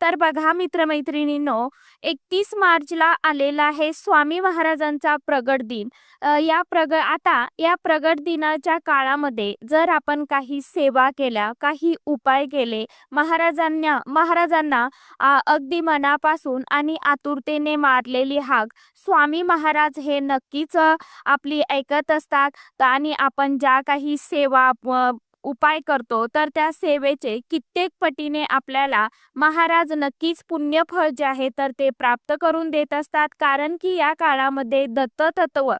तर बघा मित्रमैत्रिणींनो एकतीस मार्चला आलेला आहे स्वामी महाराजांचा प्रगट दिन. या प्रग आता या प्रगट दिनाच्या काळामध्ये जर आपण काही सेवा केल्या काही उपाय केले महाराजांना महाराजांना अगदी मनापासून आणि आतुरतेने मारलेली हाक स्वामी महाराज हे नक्कीच आपली ऐकत असतात. आणि आपण ज्या काही सेवा उपाय करतो तर त्या सेवेचे कित्येक पटीने आपल्याला महाराज नक्कीच पुण्यफळ जे आहे तर ते प्राप्त करून देत असतात. कारण की या काळामध्ये दत्ततत्व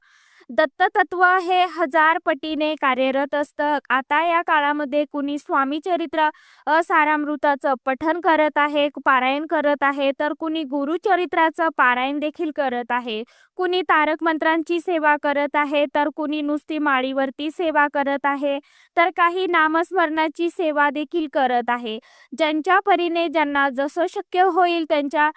दत्ततत्व हे हजार पटीने कार्यरत असतं. आता या काळामध्ये कुणी स्वामी चरित्र सारामृताचं पठन करत आहे पारायण करत आहे तर कुणी गुरुचरित्राचं पारायण देखील करत आहे. कुणी तारक मंत्रांची सेवा करत आहे तर कुणी नुसती माळीवरती सेवा करत आहे तर काही नामस्मरणाची सेवा देखील करत आहे. ज्यांच्या परीने ज्यांना जसं शक्य होईल त्यांच्या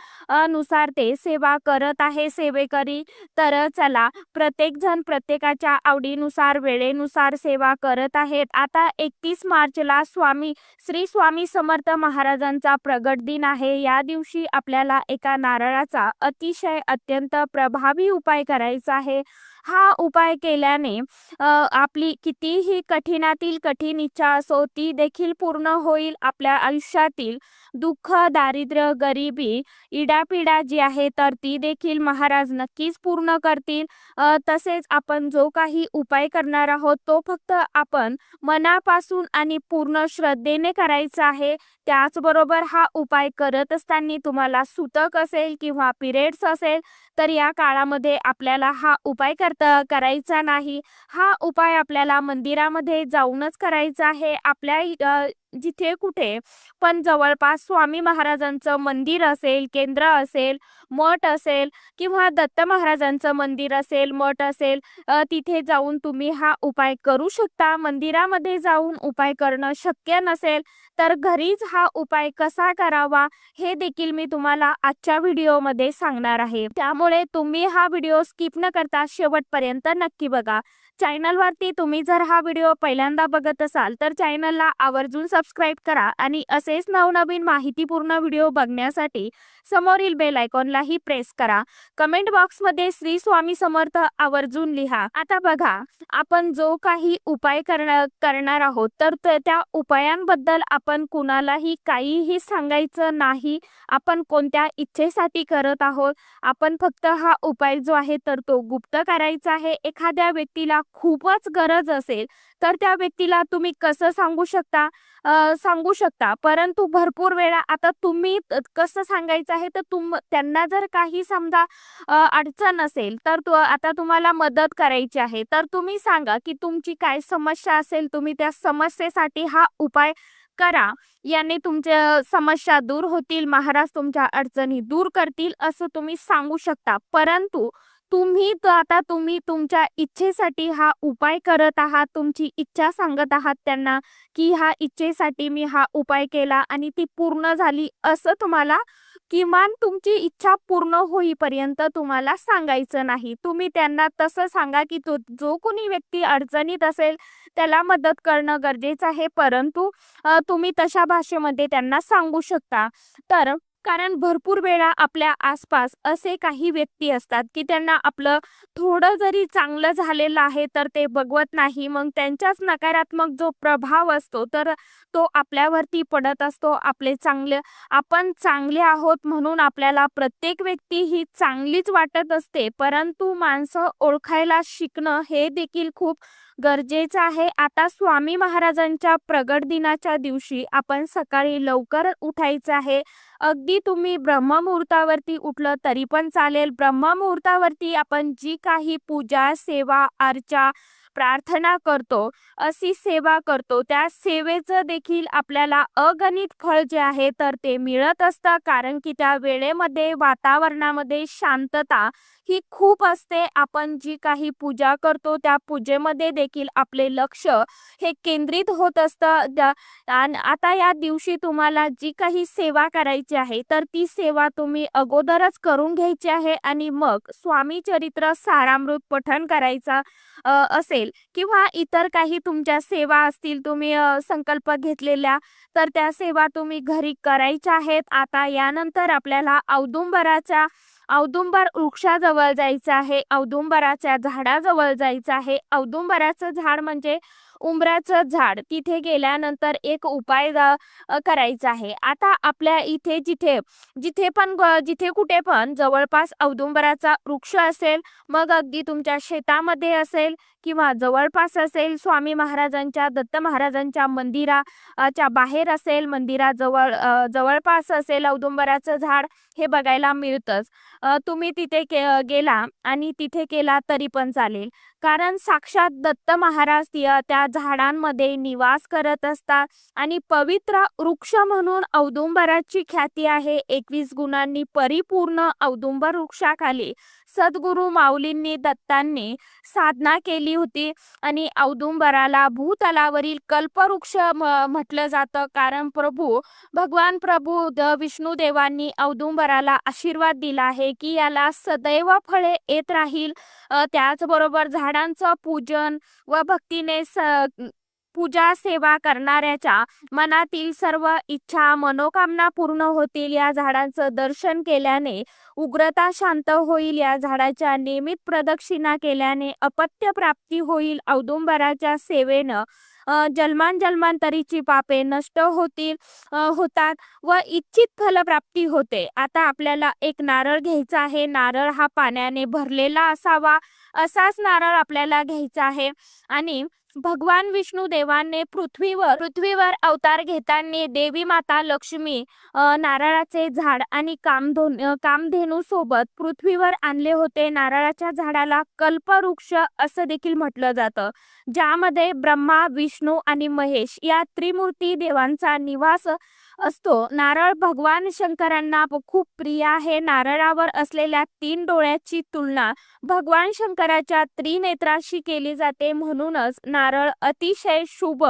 नुसार ते सेवा करत आहे सेवेकरी. तर चला प्रत्येक जण प्रत्येकाच्या आवडीनुसार वेळेनुसार सेवा करत आहेत. आता एकतीस मार्चला स्वामी श्री स्वामी समर्थ महाराजांचा प्रगट दिन आहे. या दिवशी आपल्याला एका नारळाचा अतिशय अत्यंत प्रभावी उपाय करायचा आहे. हा उपाय केल्याने आपली कितीही कठीणातील कठीण इच्छा असो ती देखील पूर्ण होईल. आपल्या आयुष्यातील दुःख दारिद्र्य गरिबी इडापिडा जी आहे तर ती देखील महाराज नक्कीच पूर्ण करतील. तसेच आपण जो काही उपाय करणार आहोत तो फक्त आपण मनापासून आणि पूर्ण श्रद्धेने करायचा आहे. त्याचबरोबर हा उपाय करत असताना तुम्हाला सुतक असेल किंवा पिरियड्स असेल तर या काळामध्ये आपल्याला हा उपाय करता करायचा नाही. हा उपाय आपल्याला मंदिरामध्ये जाऊनच करायचा आहे. आपल्या जिथे कुठे पण जवळपास स्वामी महाराजांचं मंदिर असेल केंद्र असेल मठ असेल किंवा दत्त महाराजांचं मंदिर असेल मठ असेल तिथे जाऊन तुम्ही हा उपाय करू शकता. मंदिरामध्ये जाऊन उपाय करणं शक्य नसेल तर घरीच हा उपाय कसा करावा हे देखील मी तुम्हाला आजच्या व्हिडिओमध्ये सांगणार आहे. त्यामुळे तुम्ही हा व्हिडिओ स्किप न करता शेवटपर्यंत नक्की बघा. चॅनलवरती तुम्ही जर हा व्हिडिओ पहिल्यांदा बघत असाल तर चॅनलला आवर्जून सबस्क्राईब करा आणि असेच नवनवीन माहितीपूर्ण व्हिडिओ बघण्यासाठी समोरील बेल आयकॉनलाही प्रेस करा. कमेंट बॉक्समध्ये श्री स्वामी समर्थ आवर्जून लिहा. आता बघा आपण जो काही उपाय करणार करणार आहोत तर त्या उपायांबद्दल आपण आपण कुणालाही काहीही सांगायचं नाही. आपण कोणत्या इच्छेसाठी करत आहोत? आपण फक्त हा उपाय जो आहे तर तो गुप्त करायचा आहे. एखाद्या व्यक्तीला खूपच गरज असेल तर त्या व्यक्तीला तुम्ही कसं सांगू शकता? सांगू शकता. परंतु भरपूर वेळा आता तुम्ही कसं सांगायचं आहे तर तुम त्यांना जर काही समजा अडचण असेल तर तु, आता तुम्हाला मदत करायची आहे. तर तुम्ही सांगा की तुमची काय समस्या असेल तुम्ही त्या समस्येसाठी हा उपाय करा. याने तुमच्या समस्या दूर होतील महाराज तुमच्या अडचणी दूर करतील असं तुम्ही सांगू शकता. परंतु तुम्ही आता तुम्ही तुमच्या इच्छेसाठी हा उपाय करत आहात तुमची इच्छा सांगत आहात त्यांना की ह्या इच्छेसाठी मी हा उपाय केला आणि ती पूर्ण झाली असं तुम्हाला किमान तुमची इच्छा पूर्ण होईपर्यंत तुम्हाला सांगायचं नाही. तुम्ही त्यांना तसं सांगा की तो जो कोणी व्यक्ती अडचणीत असेल त्याला मदत करणं गरजेचं आहे. परंतु तुम्ही तशा भाषेमध्ये त्यांना सांगू शकता. तर कारण भरपूर वेळा आपल्या आसपास असे काही व्यक्ती असतात की त्यांना आपलं थोडं जरी चांगलं झालेलं आहे तर ते बघवत नाही. मग त्यांच्याच नकारात्मक जो प्रभाव असतो तर तो आपल्यावरती पडत असतो. आपले चांगले आपण चांगले आहोत म्हणून आपल्याला प्रत्येक व्यक्ती ही चांगलीच वाटत असते. परंतु माणसं ओळखायला शिकणं हे देखील खूप गरजेचं आहे. आता स्वामी महाराजांच्या प्रगट दिनाच्या दिवशी आपण सकाळी लवकर उठायचं आहे. अगदी तुम्ही ब्रह्ममुहूर्तावरती उठलं तरी पण चालेल. ब्रह्ममुहूर्तावरती आपण जी काही पूजा सेवा अर्चा प्रार्थना करतो अशी सेवा करतो. त्या सेवेचं देखील आपल्याला अगणित फळ जे आहे तर ते मिळत असतं. कारण की त्या वेळेमध्ये वातावरणामध्ये शांतता ही खूप असते. आपण जी काही पूजा करतो त्या पूजेमध्ये देखील आपले लक्ष हे केंद्रित होत असतं. आता या दिवशी तुम्हाला जी काही सेवा करायची आहे तर ती सेवा तुम्ही अगोदरच करून घ्यायची आहे. आणि मग स्वामी चरित्र सारामृत पठण करायचा असेल. किंवा इतर काही तुमच्या सेवा असतील तुम्ही संकल्प घेतलेल्या तर त्या सेवा तुम्ही घरी करायच्या आहेत. आता यानंतर आपल्याला औदुंबराच्या औदुंबर वृक्षाजवळ जायचं आहे. औदुंबराच्या झाडाजवळ जायचं आहे. औदुंबराचं झाड म्हणजे उंबराचं झाड तिथे गेल्यानंतर एक उपाय करायचा आहे. आता आपल्या इथे जिथे जिथे पण जिथे कुठे पण जवळपास औदुंबराचा वृक्ष असेल मग अगदी तुमच्या शेतामध्ये असेल किंवा जवळपास असेल स्वामी महाराजांच्या दत्त महाराजांच्या मंदिराच्या बाहेर असेल मंदिराजवळ जवळपास असेल औदुंबराचं झाड हे बघायला मिळतंच. तुम्ही तिथे के गेला आणि तिथे केला तरी पण चालेल. कारण साक्षात दत्त महाराज त्या झाडांमध्ये निवास करत असतात. आणि पवित्र वृक्ष म्हणून औदुंबराची ख्याती आहे. एकवीस गुणांनी परिपूर्ण औदुंबर वृक्षाखाली सद्गुरु माऊलींनी दत्तांनी साधना केली होती. आणि औदुंबराला भूतलावरील कल्पवृक्ष म्हटलं जातं. कारण प्रभू भगवान प्रभू विष्णू देवांनी औदुंबराला आशीर्वाद दिला आहे की याला सदैव फळे येत राहील. त्याचबरोबर झाडांचं पूजन व भक्तीने स पूजा सेवा करणाऱ्याच्या मनातील सर्व इच्छा मनोकामना पूर्ण होतील. या झाडांचं दर्शन केल्याने उग्रता शांत होईल. या झाडाच्या नियमित प्रदक्षिणा केल्याने अपत्य प्राप्ती होईल. औदुंबराच्या सेवेनं जन्मांतरीची पापे नष्ट होतील होतात व इच्छित फलप्राप्ती होते. आता आपल्याला एक नारळ घ्यायचा आहे. नारळ हा पाण्याने भरलेला असावा. असाच नारळ आपल्याला घ्यायचा आहे. आणि भगवान विष्णू देवाने पृथ्वीवर पृथ्वीवर अवतार घेताना देवी माता लक्ष्मी नारळाचे झाड आणि कामधो कामधेनू सोबत पृथ्वीवर आणले होते. नारळाच्या झाडाला कल्पवृक्ष असं देखील म्हटलं जातं ज्यामध्ये ब्रह्मा विष्णू आणि महेश या त्रिमूर्ती देवांचा निवास असतो. नारळ भगवान शंकरांना खूप प्रिय आहे. नारळावर असलेल्या तीन डोळ्याची तुलना भगवान शंकराच्या त्रिनेत्राशी केली जाते. म्हणूनच नारळ अतिशय शुभ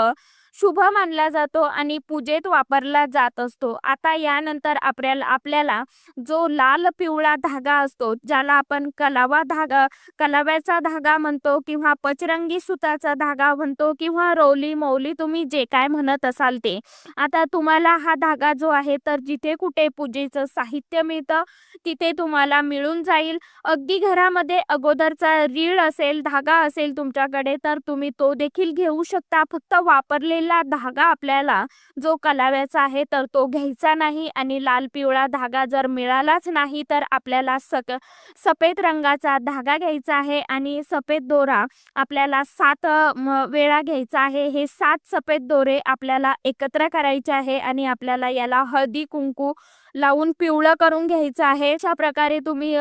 शुभ मानला जातो आणि पूजेत वापरला जात असतो. आता यानंतर आपल्याला आपल्याला जो लाल पिवळा धागा असतो ज्याला आपण कलावा धागा कलाव्याचा धागा म्हणतो किंवा पचरंगी सुताचा धागा म्हणतो किंवा रोली मौली तुम्ही जे काय म्हणत असाल ते. आता तुम्हाला हा धागा जो आहे तर जिथे कुठे पूजेचं साहित्य मिळतं तिथे तुम्हाला मिळून जाईल. अगदी घरामध्ये अगोदरचा रीळ असेल धागा असेल तुमच्याकडे तर तुम्ही तो देखील घेऊ शकता. फक्त वापरले धागा आपल्याला जो कलाव्याचा आहे तर तो घ्यायचा नाही आणि लाल पिवळा धागा जर मिळालाच नाही तर आपल्याला सक सफेद रंगाचा धागा घ्यायचा आहे आणि सफेद दोरा आपल्याला सात वेळा घ्यायचा आहे. हे सात सफेद दोरे आपल्याला एकत्र करायचे आहे आणि आपल्याला याला हळदी कुंकू लावून पिवळं करून घ्यायचं आहे. अशा प्रकारे तुम्ही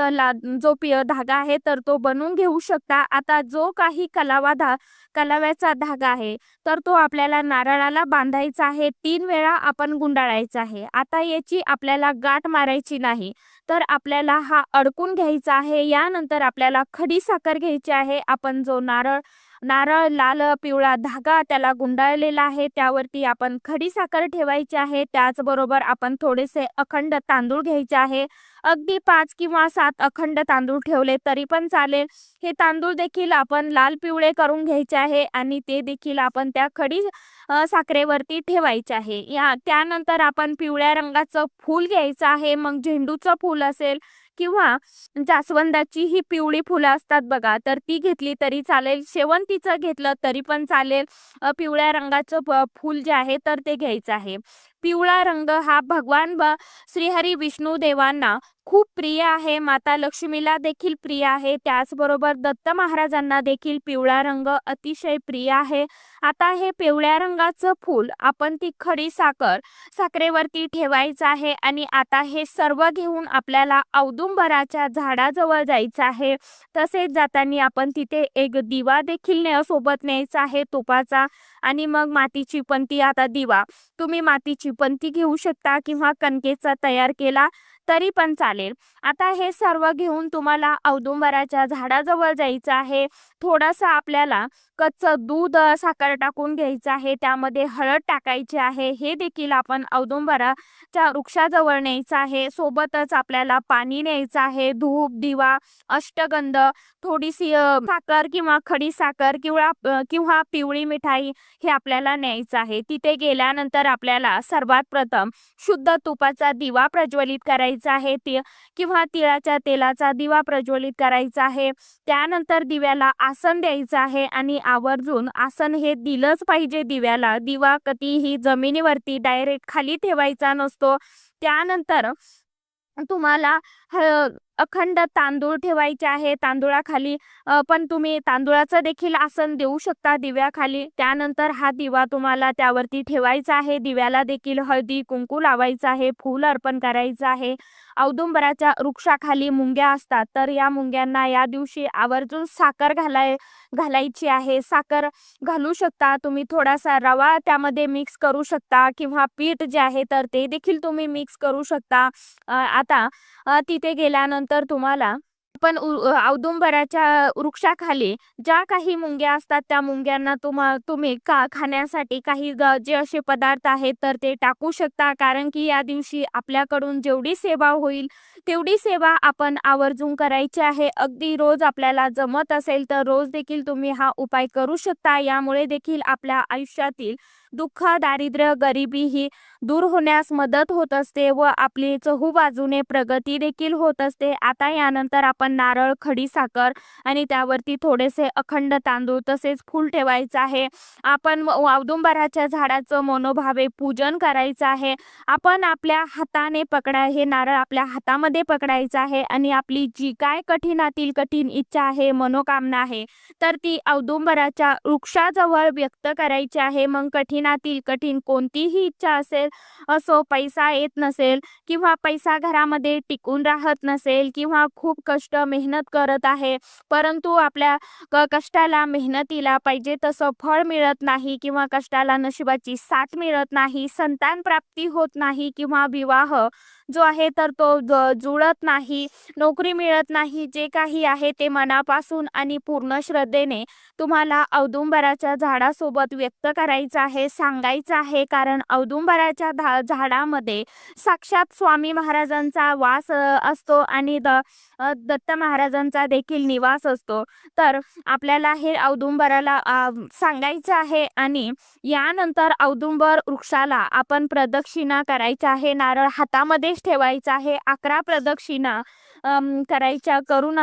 जो पिय धागा आहे तर तो बनवून घेऊ शकता. आता जो काही कलावा धा कलाव्याचा धागा आहे. तर तो आपल्याला नारळाला बांधायचा आहे. तीन वेळा आपण गुंडाळायचा आहे. आता याची आपल्याला गाठ मारायची नाही. तर आपल्याला हा अडकून घ्यायचा आहे. यानंतर आपल्याला खडी साखर घ्यायची आहे. आपण जो नारळ नारळ लाल पिवळा धागा त्याला गुंडाळलेला आहे. त्यावरती आपण खडी साखर ठेवायची आहे. त्याचबरोबर आपण थोडेसे अखंड तांदूळ घ्यायचे आहे. अगदी पाच किंवा सात अखंड तांदूळ ठेवले तरी पण चालेल. हे तांदूळ देखील आपण लाल पिवळे करून घ्यायचे आहे आणि ते देखील आपण त्या खडी साखरेवरती ठेवायचे आहे. या त्यानंतर आपण पिवळ्या रंगाचं फूल घ्यायचं आहे. मग झेंडूचं फूल असेल किंवा जास्वंदाची ही पिवळी फुलं असतात बघा तर ती घेतली तरी चालेल. शेवंतीचं घेतलं तरी पण चालेल. पिवळ्या रंगाचं फूल जे आहे तर ते घ्यायचं आहे. पिवळा रंग हा भगवान श्रीहरी विष्णू देवांना खूप प्रिय आहे. माता लक्ष्मीला देखील प्रिय आहे. त्याचबरोबर दत्त महाराजांना देखील पिवळा रंग अतिशय प्रिय आहे. आता हे पिवळ्या रंगाचं फूल आपण ती खडी साखर साखरेवरती ठेवायचं आहे आणि आता हे सर्व घेऊन आपल्याला औदुंबराच्या झाडाजवळ जायचं आहे. तसेच जाताना आपण तिथे एक दिवा देखील सोबत न्यायचा आहे तुपाचा. आणि मग मातीची पंती आता दिवा. तुम्ही मातीची पंती घेऊ शकता किंवा कणकेचा तयार केला तरी पण चालेल. आता हे सर्व घेऊन तुम्हाला औदुंबराच्या झाडाजवळ जायचं आहे. थोडासा आपल्याला कच्चं दूध साखर टाकून घ्यायचं आहे. त्यामध्ये हळद टाकायची आहे. हे देखील आपण औदुंबराच्या वृक्षाजवळ न्यायचं आहे. सोबतच आपल्याला पाणी न्यायचं आहे. धूप दिवा अष्टगंध थोडीशी साखर किंवा खडी साखर किंवा किंवा पिवळी मिठाई हे आपल्याला न्यायचं आहे. तिथे गेल्यानंतर आपल्याला सर्वात प्रथम शुद्ध तुपाचा दिवा प्रज्वलित करायचा आहे ते किंवा तिळाच्या तेलाचा दिवा प्रज्वलित करायचा आहे. त्यानंतर दिव्याला आसन द्यायचं आहे आणि आवर्जून आसन हे दिलंच पाहिजे दिव्याला. दिवा कधीही जमिनीवरती डायरेक्ट खाली ठेवायचा नसतो. त्यानंतर तुम्हाला अखंड तांदूळ ठेवायचे आहे. तांदूळाखाली पण तुम्ही तांदूळाचं देखील आसन देऊ शकता दिव्याखाली. त्यानंतर हा दिवा तुम्हाला त्यावरती ठेवायचा आहे. दिव्याला देखील हळदी कुंकू लावायचं आहे. फूल अर्पण करायचं आहे. औदुंबराच्या वृक्षाखाली मुंग्या असतात. तर या मुंग्यांना या दिवशी आवर्जून साखर घालाय घालायची आहे. साखर घालू शकता. तुम्ही थोडासा रवा त्यामध्ये मिक्स करू शकता किंवा पीठ जे आहे तर ते देखील तुम्ही मिक्स करू शकता. आता तिथे गेल्यानंतर तुम्हाला पण औदुंबराच्या वृक्षाखाली ज्या काही मुंग्या असतात त्या मुंग्यांना तुम्हा तुम्ही का खाण्यासाठी काही जे असे पदार्थ आहेत तर ते टाकू शकता. कारण की या दिवशी आपल्याकडून जेवढी सेवा होईल तेवढी सेवा आपण आवर्जून करायची आहे. अगदी रोज आपल्याला जमत असेल तर रोज देखील तुम्ही हा उपाय करू शकता. यामुळे देखील आपल्या आयुष्यातील दुःख दारिद्र्य गरिबी ही दूर होण्यास मदत होत असते व आपली चहू बाजूने प्रगती देखील होत असते. आता यानंतर आपण नारळ खडी साखर आणि त्यावरती थोडेसे अखंड तांदूळ तसेच फूल ठेवायचं आहे. आपण औदुंबराच्या झाडाचं मनोभावे पूजन करायचं आहे. आपण आपल्या हाताने पकडा हे नारळ आपल्या हातामध्ये पकडायचं आहे आणि आपली जी काय कठीणातील कठीण इच्छा आहे मनोकामना आहे तर ती औदुंबराच्या वृक्षाजवळ व्यक्त करायची आहे. मग कठीण जीवनातील कठीण कोणतीही इच्छा असेल असो पैसा येत नसेल किंवा पैसा घरामध्ये टिकून राहत नसेल किंवा खूप कष्ट मेहनत करत आहे परंतु आपल्या कष्टाला मेहनतीला पाहिजे तसं फळ मिळत नाही किंवा कष्टाला नशिबाची साथ मिळत नाही संतान प्राप्ती होत नाही किंवा विवाह जो आहे तर तो जुळत नाही नोकरी मिळत नाही जे काही आहे ते मनापासून आणि पूर्ण श्रद्धेने तुम्हाला औदुंबराच्या झाडासोबत व्यक्त करायचं आहे सांगायचं आहे. कारण औदुंबराच्या झाडामध्ये साक्षात स्वामी महाराजांचा वास असतो आणि द दत्त महाराजांचा देखील निवास असतो. तर आपल्याला हे औदुंबराला सांगायचं आहे आणि यानंतर औदुंबर वृक्षाला आपण प्रदक्षिणा करायचं आहे. नारळ हातामध्ये ठेवायचा आहे अकरा प्रदक्षिणा करायच्या करून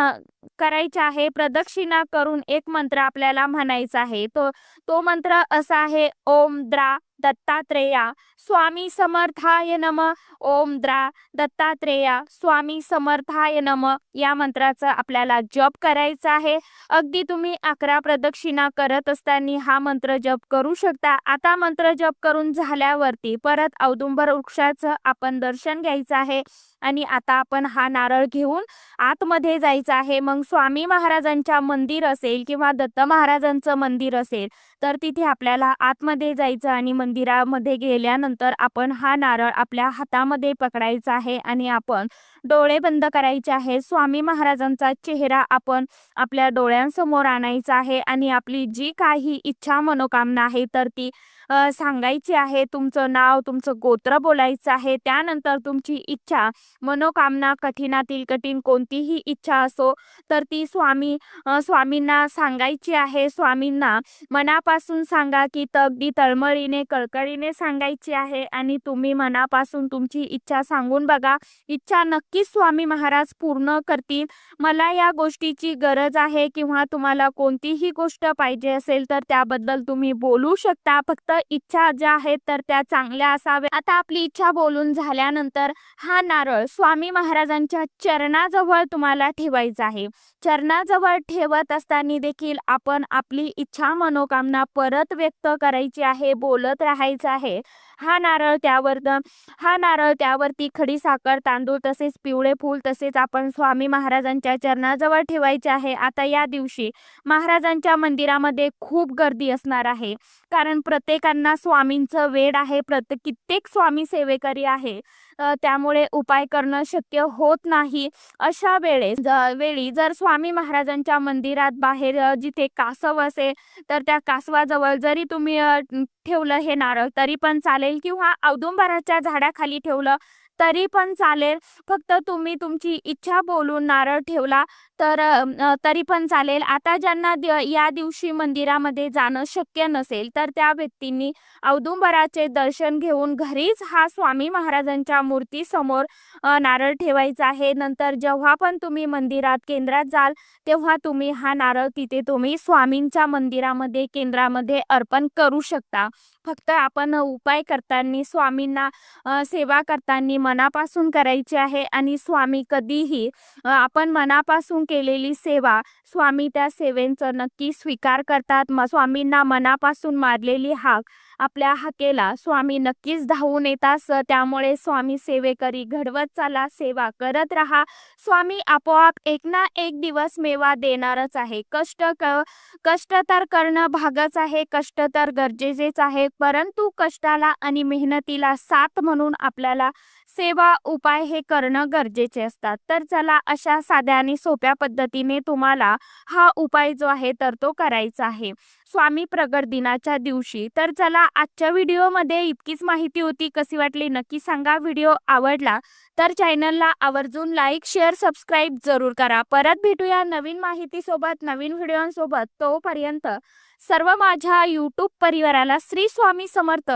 करायच्या आहे प्रदक्षिणा करून एक मंत्र आपल्याला म्हणायचा आहे. तो तो मंत्र असा आहे ओम द्रा दत्तात्रेया स्वामी समर्थाय नम. ओम द्रा दत्तात्रेया स्वामी समर्थाय नम. या मंत्राचा आपल्याला जप करायचा आहे. अगदी तुम्ही अकरा प्रदक्षिणा करत असताना हा मंत्र जप करू शकता. आता मंत्र जप करून झाल्यावरती परत औदुंबर वृक्षाचं आपण दर्शन घ्यायचं आहे. आणि आता आपण हा नारळ घेऊन आतमध्ये जायचं आहे. मग स्वामी महाराजांच्या मंदिर असेल किंवा दत्त महाराजांचं मंदिर असेल तर तिथे आपल्याला आतमध्ये जायचं आणि मंदिरामध्ये गेल्यानंतर आपण हा नारळ आपल्या हातामध्ये पकडायचा आहे आणि आपण डोळे बंद करायचे आहे. स्वामी महाराजांचा चेहरा आपण आपल्या डोळ्यांसमोर आणायचा आहे आणि आपली जी काही इच्छा मनोकामना आहे तर ती सांगायची आहे तुमचं नाव तुमचं गोत्र बोलायचं आहे त्यानंतर तुमची इच्छा मनोकामना कठीणातील कठीण कोणतीही इच्छा असो तर ती स्वामी स्वामींना सांगायची आहे. स्वामींना मनापासून सांगा की अगदी तळमळीने कळकळीने सांगायची आहे आणि तुम्ही मनापासून तुमची इच्छा सांगून बघा. इच्छा नक्कीच स्वामी महाराज पूर्ण करतील. मला या गोष्टीची गरज आहे किंवा तुम्हाला कोणतीही गोष्ट पाहिजे असेल तर त्याबद्दल तुम्ही बोलू शकता. फक्त इच्छा ज्या आहेत तर त्या चांगल्या असाव्या आता आपली इच्छा बोलून झाल्यानंतर हा नारळ स्वामी महाराजांच्या चरणाजवळ तुम्हाला ठेवायचा आहे. चरणाजवळ ठेवत असताना देखील आपण आपली इच्छा मनोकामना परत व्यक्त करायची आहे बोलत राहायचं आहे. हा नारळ त्यावर हा नारळ त्यावरती खडी साखर तांदूळ तसेच पिवळे फूल तसेच आपण स्वामी महाराजांच्या चरणाजवळ ठेवायचे आहे. आता या दिवशी महाराजांच्या मंदिरामध्ये खूप गर्दी असणार आहे. कारण प्रत्येक त्यांना स्वामींचं वेड आहे. प्रत्येक कित्येक स्वामी सेवेकरी आहे. त्यामुळे उपाय करणं शक्य होत नाही. अशा वेळेस वेळी जर स्वामी महाराजांच्या मंदिरात बाहेर जिथे कासव असेल तर त्या कासवाजवळ जरी तुम्ही ठेवलं हे नारळ तरी पण चालेल किंवा औदुंबराच्या झाडाखाली ठेवलं तरी पण चालेल. फक्त तुम्ही तुमची इच्छा बोलून नारळ ठेवला तर तरी पण चालेल. आता ज्यांना या दिवशी मंदिरामध्ये जाणं शक्य नसेल तर त्या व्यक्तींनी औदुंबराचे दर्शन घेऊन घरीच हा स्वामी महाराजांच्या मूर्तीसमोर नारळ ठेवायचा आहे. नंतर जेव्हा पण तुम्ही मंदिरात केंद्रात जाल तेव्हा तुम्ही हा नारळ तिथे तुम्ही स्वामींच्या मंदिरामध्ये केंद्रामध्ये अर्पण करू शकता. फक्त आपण उपाय करताना स्वामींना सेवा करताना मनापासून करायची आहे आणि स्वामी कधीही आपण मनापासून केलेली सेवा स्वामी त्या सेवेंचं नक्की स्वीकार करतात. मग स्वामींना मनापासून मारलेली हाक आपल्या हाकेला स्वामी नक्कीच धावून येतात. त्यामुळे स्वामी सेवेकरी घडवत चाला सेवा करत राहा. स्वामी आपोआप एक ना एक दिवस मेवा देणारच आहे. कष्ट क कष्ट तर करणं भागच आहे कष्ट तर गरजेचेच आहे. परंतु कष्टाला आणि मेहनतीला साथ म्हणून आपल्याला सेवा उपाय हे करणं गरजेचे असतात. तर चला अशा साध्या आणि सोप्या पद्धतीने तुम्हाला हा उपाय जो आहे तर तो करायचा आहे. स्वामी प्रगट दिनाच्या दिवशी तर चला आजच्या व्हिडिओमध्ये इतकीच माहिती होती. कशी वाटली नक्की सांगा. व्हिडिओ आवडला तर चॅनलला आवर्जून लाईक शेअर सबस्क्राईब जरूर करा. परत भेटूया नवीन माहितीसोबत नवीन व्हिडिओंसोबत. तोपर्यंत सर्व माझ्या यूट्यूब परिवाराला श्री स्वामी समर्थ.